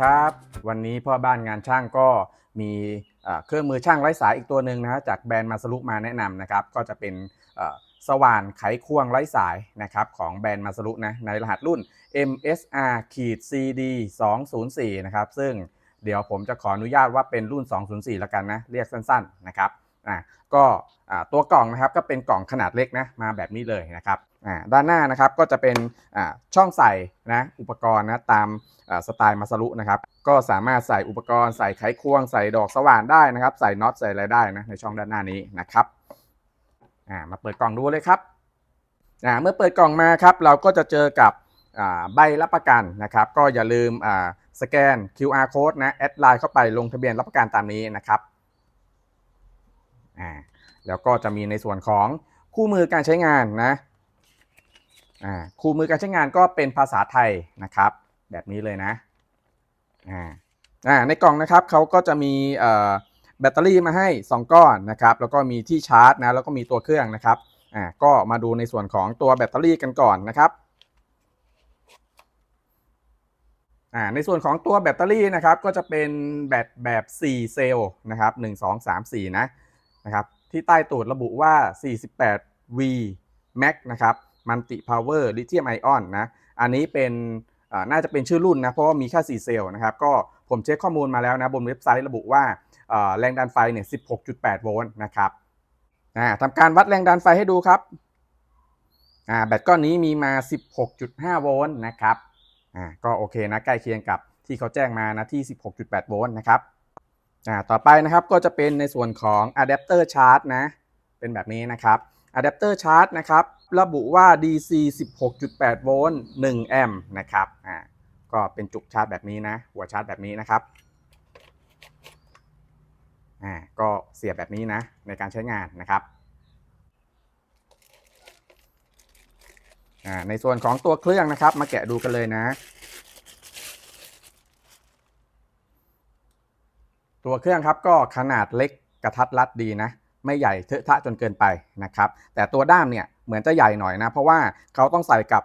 ครับ วันนี้พ่อบ้านงานช่างก็มีเครื่องมือช่างไร้สายอีกตัวหนึ่งนะฮะจากแบรนด์มาสลุมาแนะนำนะครับ ก็จะเป็นสว่านไขควงไร้สายนะครับของแบรนด์มาสลุนะในรหัสรุ่น MSR ขีด CD 204นะครับซึ่งเดี๋ยวผมจะขออนุญาตว่าเป็นรุ่น 204 แล้วกันนะ เรียกสั้นๆนะครับอะก็ตัวกล่องนะครับก็เป็นกล่องขนาดเล็กนะมาแบบนี้เลยนะครับ ด้านหน้านะครับก็จะเป็นช่องใส่นะอุปกรณ์นะตามสไตล์มาสรุนะครับก็สามารถใส่อุปกรณ์ใส่ไขควง ใส่ดอกสว่านได้นะครับ ใส่น็อตใส่อะไรได้นะในช่องด้านหน้านี้นะครับมาเปิดกล่องดูเลยครับเมื่อเปิดกล่องมาครับ เราก็จะเจอกับใบรับประกันนะครับ ก็อย่าลืมสแกน QR code นะแอดไลน์เข้าไปลงทะเบียนรับประกันตามนี้นะครับแล้วก็จะมีในส่วนของคู่มือการใช้งานนะ อ่าคู่มือการใช้งานก็เป็นภาษาไทยนะครับ แบบนี้เลยนะอ่าอ่าในกล่องนะครับเขาก็จะมีเอ่อแบตเตอรี่มาให้ 2 ก้อนนะครับ แล้วก็มีที่ชาร์จนะแล้วก็มีตัวเครื่องนะครับอ่าก็มาดูในส่วนของตัวแบตเตอรี่กันก่อนนะครับอ่าในส่วนของตัวแบตเตอรี่นะครับก็จะเป็นแบตแบบ 4 เซลล์นะครับ 1 2 3 4 นะนะครับที่ใต้ตูดระบุว่า 48V Max นะครับ Multi Power Lithium Ion นนะ อันนี้เป็นน่าจะเป็นชื่อรุ่นนะ เพราะว่ามีแค่4เซลล์นะครับ ก็ผมเช็คข้อมูลมาแล้วนะบนเว็บไซต์ระบุว่าแรงดันไฟเนี่ย 16.8 โวลต์นะครับทำการวัดแรงดันไฟให้ดูครับแบตก้อนนี้มีมา 16.5 โวลต์นะครับก็โอเคนะใกล้เคียงกับที่เขาแจ้งมานะที่ 16.8 โวลต์นะครับต่อไปนะครับก็จะเป็นในส่วนของอะแดปเตอร์ชาร์จนะเป็นแบบนี้นะครับอะแดปเตอร์ชาร์จนะครับ ระบุว่า DC 16.8 โวลต์ 1 แอมป์นะครับ อ่า ก็เป็นจุกชาร์จแบบนี้นะ หัวชาร์จแบบนี้นะครับ อ่า ก็เสียบแบบนี้นะ ในการใช้งานนะครับ อ่า ในส่วนของตัวเครื่องนะครับ มาแกะดูกันเลยนะ ตัวเครื่องครับก็ขนาดเล็กกระทัดรัดดีนะ ไม่ใหญ่เทอะทะจนเกินไปนะครับ แต่ตัวด้ามเนี่ยเหมือนจะใหญ่หน่อยนะ เพราะว่าเขาต้องใส่กับ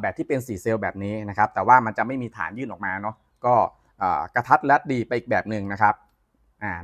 แบบที่เป็น4เซลล์แบบนี้นะครับ แต่ว่ามันจะไม่มีฐานยื่นออกมาเนาะก็กระทัดรัดดีไปอีกแบบหนึ่งนะครับ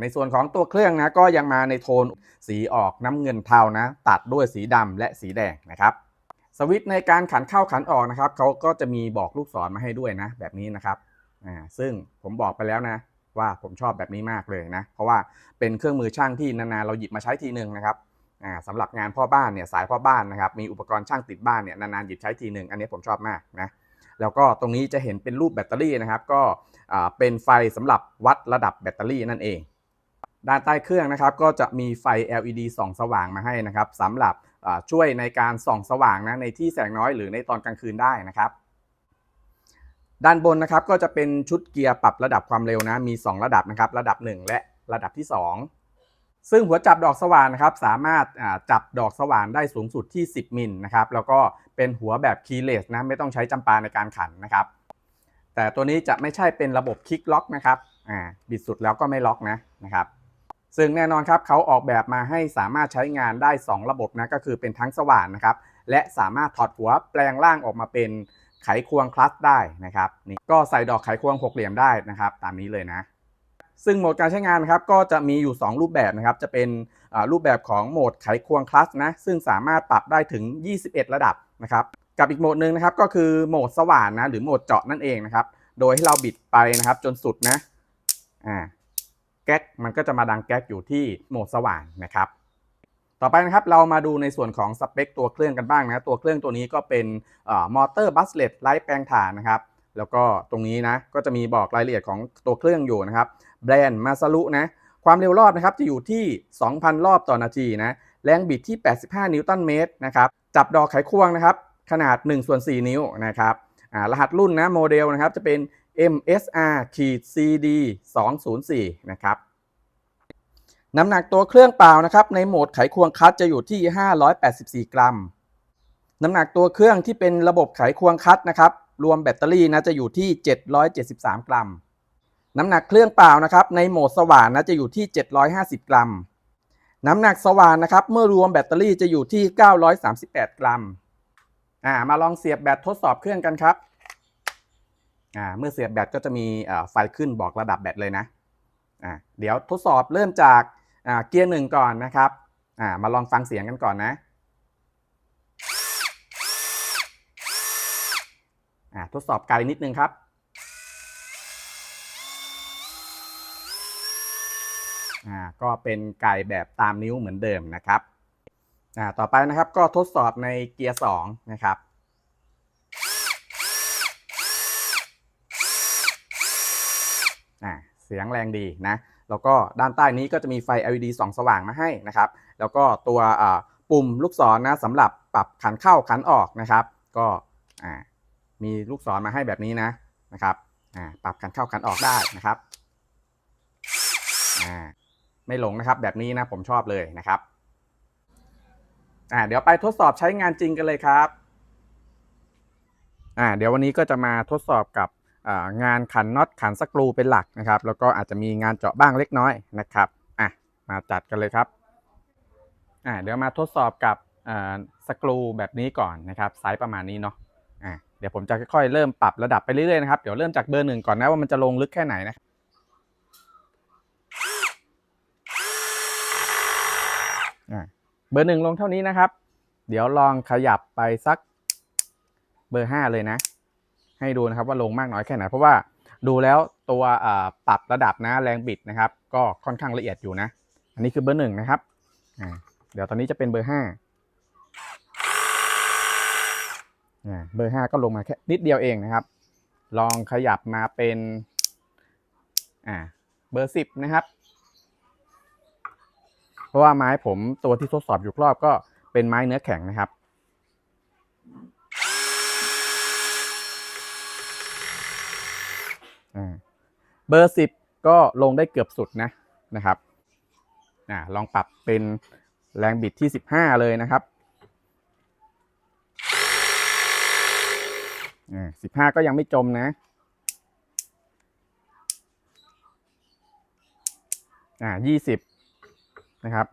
ในส่วนของตัวเครื่องนะก็ยังมาในโทนสีออกน้ำเงินเทานะ ตัดด้วยสีดำและสีแดงนะครับสวิตช์ในการขันเข้าขันออกนะครับเขาก็จะมีบอกลูกศรมาให้ด้วยนะ แบบนี้นะครับซึ่งผมบอกไปแล้วนะ ว่าผมชอบแบบนี้มากเลยนะ เพราะว่าเป็นเครื่องมือช่างที่นานๆเราหยิบมาใช้ทีหนึ่งนะครับสำหรับงานพ่อบ้านเนี่ยสายพ่อบ้านนะครับมีอุปกรณ์ช่างติดบ้านเนี่ยนานๆหยิบใช้ทีหนึ่งอันนี้ผมชอบมากนะแล้วก็ตรงนี้จะเห็นเป็นรูปแบตเตอรี่นะครับ ก็เป็นไฟสำหรับวัดระดับแบตเตอรี่นั่นเอง ด้านใต้เครื่องนะครับ ก็จะมีไฟ LED ส่องสว่างมาให้นะครับสำหรับช่วยในการส่องสว่างนะในที่แสงน้อยหรือในตอนกลางคืนได้นะครับ ด้านบนนะครับก็จะเป็นชุดเกียร์ปรับระดับความเร็วนะ มี 2 ระดับนะครับระดับ 1 และระดับที่ 2 ซึ่งหัวจับดอกสว่านนะครับสามารถจับดอกสว่านได้สูงสุดที่ 10 มิลนะครับแล้วก็เป็นหัวแบบคีย์เลสนะไม่ต้องใช้จำปาในการขันนะครับ แต่ตัวนี้จะไม่ใช่เป็นระบบคลิกล็อกนะครับอ่าบิดสุดแล้วก็ไม่ล็อกนะนะครับซึ่งแน่นอนครับเขาออกแบบมาให้สามารถใช้งานได้ 2 ระบบนะก็คือเป็นทั้งสว่านนะครับและสามารถถอดหัวแปลงร่างออกมาเป็น ไขควงคลัตช์ได้นะครับนี่ก็ใส่ดอกไขควงหกเหลี่ยมได้นะครับ ตามนี้เลยนะ ซึ่งโหมดการใช้งานครับก็จะมีอยู่ 2 รูปแบบนะครับ จะเป็นรูปแบบของโหมดไขควงคลัตช์นะซึ่งสามารถปรับได้ถึง 21 ระดับนะครับ กับอีกโหมดหนึ่งนะครับก็คือโหมดสว่านนะหรือโหมดเจาะนั่นเองนะครับ โดยให้เราบิดไปนะครับจนสุดนะอ่าแก๊กมันก็จะมาดังแก๊กอยู่ที่โหมดสว่างนะครับ ต่อไปนะครับเรามาดูในส่วนของสเปคตัวเครื่องกันบ้างนะตัวเครื่องตัวนี้ก็เป็นมอเตอร์บัสเลตไร้แปลงถ่านนะครับแล้วก็ตรงนี้นะก็จะมีบอกรายละเอียดของตัวเครื่องอยู่นะครับแบรนด์มาซารุนะความเร็วรอบนะครับจะอยู่ที่ 2,000 รอบต่อนาทีนะแรงบิดที่ 85 นิวตันเมตรนะครับจับดอกไขควงนะครับขนาด1ส่วน4 นิ้วนะครับรหัสรุ่นนะโมเดลนะครับจะเป็น MSR-CD204 นะครับ น้ำหนักตัวเครื่องเปล่านะครับในโหมดไขควงคัตจะอยู่ที่ 584 กรัม น้ำหนักตัวเครื่องที่เป็นระบบไขควงคัตนะครับ รวมแบตเตอรี่นะจะอยู่ที่ 773 กรัม น้ำหนักเครื่องเปล่านะครับในโหมดสว่านนะจะอยู่ที่ 750 กรัม น้ำหนักสว่านนะครับเมื่อรวมแบตเตอรี่จะอยู่ที่ 938 กรัมอ่ามาลองเสียบแบตทดสอบเครื่องกันครับอ่าเมื่อเสียบแบตก็จะมีไฟขึ้นบอกระดับแบตเลยนะอ่าเดี๋ยวทดสอบเริ่มจาก อ่าเกียร์หนึ่งก่อนนะครับอ่ามาลองฟังเสียงกันก่อนนะอ่าทดสอบไกลนิดนึงครับอ่าก็เป็นไก่แบบตามนิ้วเหมือนเดิมนะครับอ่าต่อไปนะครับก็ทดสอบในเกียร์สองนะครับอ่าเสียงแรงดีนะ แล้วก็ด้านใต้นี้ก็จะมีไฟ LED ส่องสว่างมาให้นะครับ แล้วก็ตัวปุ่มลูกศรนะสำหรับปรับขันเข้าขันออกนะครับ ก็มีลูกศรมาให้แบบนี้นะนะครับปรับขันเข้าขันออกได้นะครับไม่หลงนะครับแบบนี้นะผมชอบเลยนะครับเดี๋ยวไปทดสอบใช้งานจริงกันเลยครับเดี๋ยววันนี้ก็จะมาทดสอบกับ งานขันน็อตขันสกรูเป็นหลักนะครับ แล้วก็อาจจะมีงานเจาะบ้างเล็กน้อยนะครับอะมาจัดกันเลยครับอะเดี๋ยวมาทดสอบกับสกรูแบบนี้ก่อนนะครับไซส์ประมาณนี้เนาะอะเดี๋ยวผมจะค่อยๆเริ่มปรับระดับไปเรื่อยๆนะครับเดี๋ยวเริ่มจากเบอร์หนึ่งก่อนนะว่ามันจะลงลึกแค่ไหนนะครับอะเบอร์หนึ่งลงเท่านี้นะครับ เดี๋ยวลองขยับไปสักเบอร์ห้าเลยนะ ให้ดูนะครับว่าลงมากน้อยแค่ไหน เพราะว่าดูแล้วตัวปรับระดับนะแรงบิดนะครับ ก็ค่อนข้างละเอียดอยู่นะ อันนี้คือเบอร์หนึ่งนะครับเดี๋ยวตอนนี้จะเป็นเบอร์ห้าเบอร์ห้าก็ลงมาแค่นิดเดียวเองนะครับ ลองขยับมาเป็นเบอร์สิบนะครับ เพราะว่าไม้ผมตัวที่ทดสอบอยู่รอบก็เป็นไม้เนื้อแข็งนะครับ อ่า เบอร์สิบก็ลงได้เกือบสุดนะนะครับอ่ลองปรับเป็นแรงบิดที่สิบห้าเลยนะครับอ่สิบห้าก็ยังไม่จมนะอ่ายี่สิบนะครับ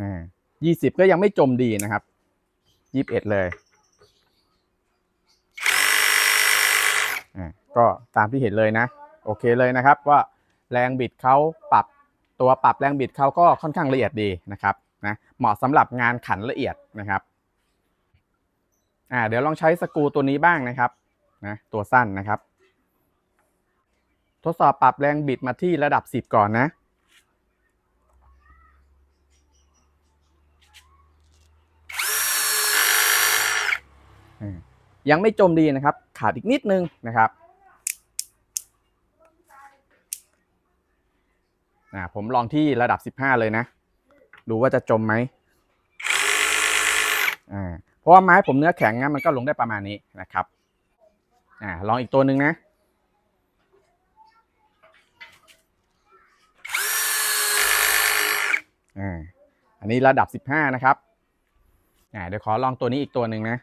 อ่ายี่สิบก็ยังไม่จมดีนะครับยี่สิบเอ็ดเลย อ่า ก็ตามที่เห็นเลยนะ โอเคเลยนะครับว่าแรงบิดเขาปรับตัวปรับแรงบิดเขาก็ค่อนข้างละเอียดดีนะครับนะเหมาะสำหรับงานขันละเอียดนะครับอ่าเดี๋ยวลองใช้สกูตัวนี้บ้างนะครับนะตัวสั้นนะครับ ทดสอบปรับแรงบิดมาที่ระดับ 10 ก่อนนะยังไม่จมดีนะครับ ขาดอีกนิดนึงนะครับ อ่าผมลองที่ระดับ 15 เลยนะ ดูว่าจะจมไหมอ่าเพราะว่าไม้ผมเนื้อแข็งนะมันก็ลงได้ประมาณนี้นะครับอ่าลองอีกตัวหนึ่งนะอ่าอันนี้ระดับ 15 นะครับอ่าเดี๋ยวขอลองตัวนี้อีกตัวหนึ่งนะ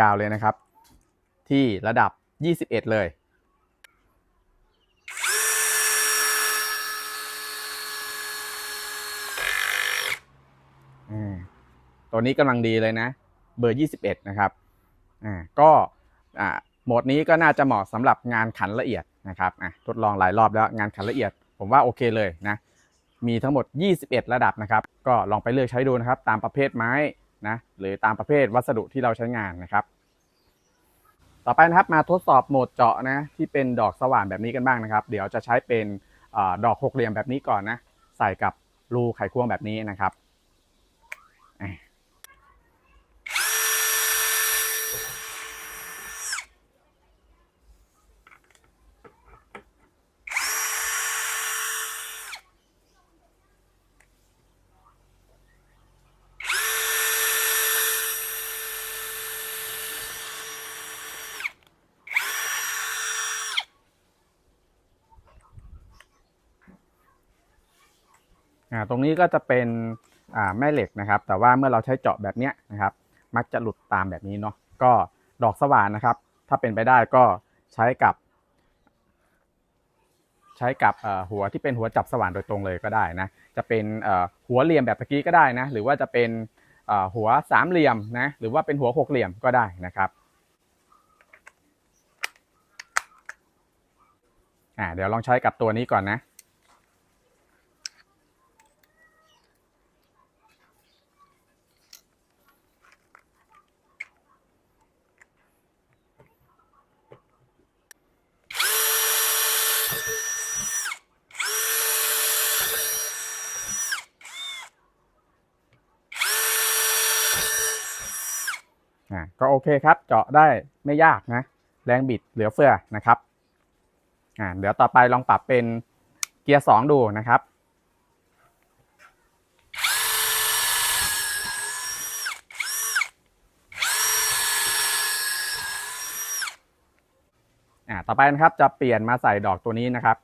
ยาวๆเลยนะครับ ที่ระดับ 21 เลย ตัวนี้กำลังดีเลยนะ เบอร์ 21 นะครับก็โหมดนี้ก็น่าจะเหมาะสำหรับงานขันละเอียดนะครับทดลองหลายรอบแล้วงานขันละเอียด ผมว่าโอเคเลยนะมีทั้งหมด 21 ระดับนะครับ ก็ลองไปเลือกใช้ดูนะครับ ตามประเภทไม้นะหรือตามประเภทวัสดุที่เราใช้งานนะครับ ต่อไปนะครับมาทดสอบโหมดเจาะนะที่เป็นดอกสว่านแบบนี้กันบ้างนะครับ เดี๋ยวจะใช้เป็นอดอกหกเหลี่ยมแบบนี้ก่อนนะ ใส่กับรูไขควงแบบนี้นะครับ อ่าตรงนี้ก็จะเป็น แม่เหล็กนะครับ แต่ว่าเมื่อเราใช้เจาะแบบนี้นะครับ มักจะหลุดตามแบบนี้เนาะก็ดอกสว่านนะครับ ถ้าเป็นไปได้ก็ใช้กับ ใช้กับหัวที่เป็นหัวจับสว่านโดยตรงเลยก็ได้นะจะเป็นหัวเหลี่ยมแบบตะกี้ก็ได้นะหรือว่าจะเป็นหัวสามเหลี่ยมนะหรือว่าเป็นหัวหกเหลี่ยมก็ได้นะครับอ่าเดี๋ยวลองใช้กับตัวนี้ก่อนนะ ก็โอเคครับ เจาะได้ไม่ยากนะ แรงบิดเหลือเฟือนะครับอ่าเดี๋ยวต่อไปลองปรับเป็นเกียร์2ดูนะครับ อ่าต่อไปนะครับจะเปลี่ยนมาใส่ดอกตัวนี้นะครับ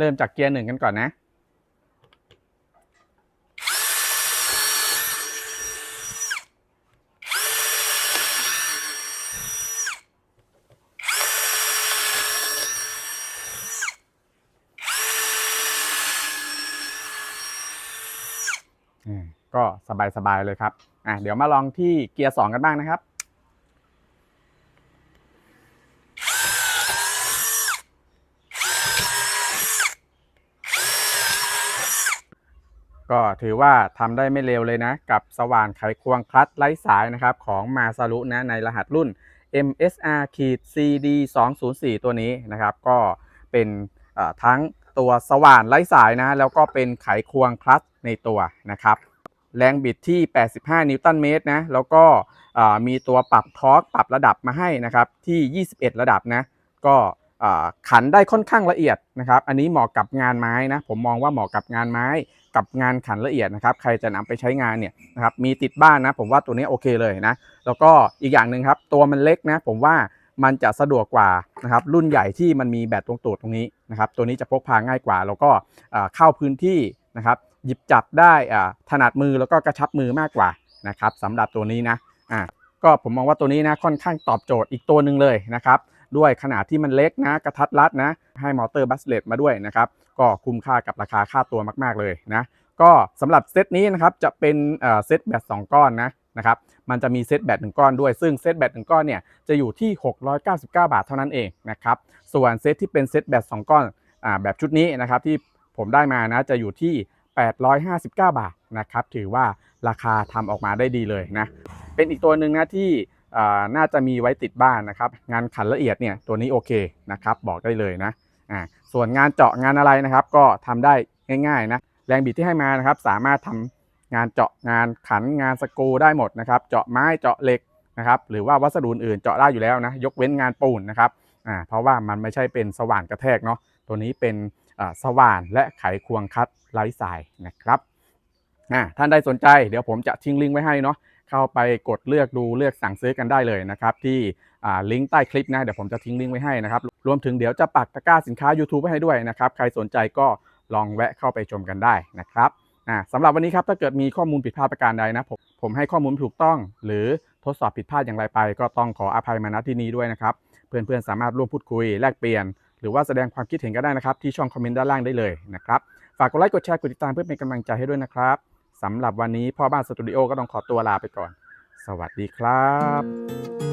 เริ่มจากเกียร์หนึ่งกันก่อนนะ ก็สบายๆเลยครับ อะเดี๋ยวมาลองที่เกียร์2กันบ้างนะครับ ก็ถือว่าทำได้ไม่เร็วเลยนะ กับสว่านไขควงคลัตไร้สายนะครับ ของมาซารุนะในรหัสรุ่น MSR CD 204ตัวนี้นะครับ ก็เป็นทั้งตัวสว่านไร้สายนะ แล้วก็เป็นไขควงคลัตในตัวนะครับ แรงบิดที่ 85 นิวตันเมตรนะ แล้วก็มีตัวปรับทอร์กปรับระดับมาให้นะครับ ที่ 21 ระดับนะ ก็ ขันได้ค่อนข้างละเอียดนะครับ อันนี้เหมาะกับงานไม้นะผมมองว่าเหมาะกับงานไม้กับงานขันละเอียดนะครับ ใครจะนำไปใช้งานเนี่ยนะครับมีติดบ้านนะ ผมว่าตัวนี้โอเคเลยนะ แล้วก็อีกอย่างหนึ่งครับ ตัวมันเล็กนะ ผมว่ามันจะสะดวกกว่านะครับ รุ่นใหญ่ที่มันมีแบตตรงตูดตรงนี้นะครับ ตัวนี้จะพกพาง่ายกว่า แล้วก็เข้าพื้นที่นะครับ หยิบจับได้ถนัดมือแล้วก็กระชับมือมากกว่านะครับสำหรับตัวนี้นะอ่าก็ผมมองว่าตัวนี้นะค่อนข้างตอบโจทย์อีกตัวหนึ่งเลยนะครับ ด้วยขนาดที่มันเล็กนะกระทัดรัดนะ ให้มอเตอร์บัสเลตมาด้วยนะครับ ก็คุ้มค่ากับราคาค่าตัวมาก ๆเลยนะก็สำหรับเซตนี้นะครับจะเป็นเซตแบต2ก้อนนะนะครับมันจะมีเซตแบต1ก้อนด้วย ซึ่งเซตแบต1ก้อนเนี่ยจะอยู่ที่ 699 บาทเท่านั้นเองนะครับส่วนเซตที่เป็นเซตแบต2ก้อนอแบบชุดนี้นะครับที่ผมได้มานะจะอยู่ที่ 859 บาทนะครับถือว่าราคาทำออกมาได้ดีเลยนะเป็นอีกตัวหนึ่งนะที่ น่าจะมีไว้ติดบ้านนะครับ งานขันละเอียดเนี่ยตัวนี้โอเคนะครับ บอกได้เลยนะอ่าส่วนงานเจาะงานอะไรนะครับ ก็ทำได้ง่ายๆนะแรงบิดที่ให้มานะครับ สามารถทำงานเจาะงานขันงานสกูได้หมดนะครับ เจาะไม้เจาะเหล็กนะครับ หรือว่าวัสดุอื่นเจาะได้อยู่แล้วนะ ยกเว้นงานปูนนะครับอ่าเพราะว่ามันไม่ใช่เป็นสว่านกระแทกเนาะตัวนี้เป็นสว่านและไขควงคัดไร้สายนะครับ อ่าท่านใดสนใจเดี๋ยวผมจะทิ้งลิงก์ไว้ให้เนาะเข้าไปกดเลือกดูเลือกสั่งซื้อกันได้เลยนะครับ ที่ลิงก์ใต้คลิปนะเดี๋ยวผมจะทิ้งลิงก์ไว้ให้นะครับรวมถึงเดี๋ยวจะปักตะกร้าสินค้า YouTube ไว้ให้ด้วยนะครับใครสนใจก็ลองแวะเข้าไปชมกันได้นะครับสำหรับวันนี้ครับถ้าเกิดมีข้อมูลผิดพลาดประการใดนะผมผมให้ข้อมูลถูกต้อง หรือทดสอบผิดพลาดอย่างไรไป ก็ต้องขออภัยมาณที่นี้ด้วยนะครับเพื่อนๆสามารถร่วมพูดคุยแลกเปลี่ยน หรือว่าแสดงความคิดเห็นก็ได้นะครับที่ช่องคอมเมนต์ด้านล่างได้เลยนะครับฝากกดไลค์กดแชร์กดติดตามเพื่อเป็นกำลังใจให้ด้วยนะครับ สำหรับวันนี้พ่อบ้านสตูดิโอก็ต้องขอตัวลาไปก่อน สวัสดีครับ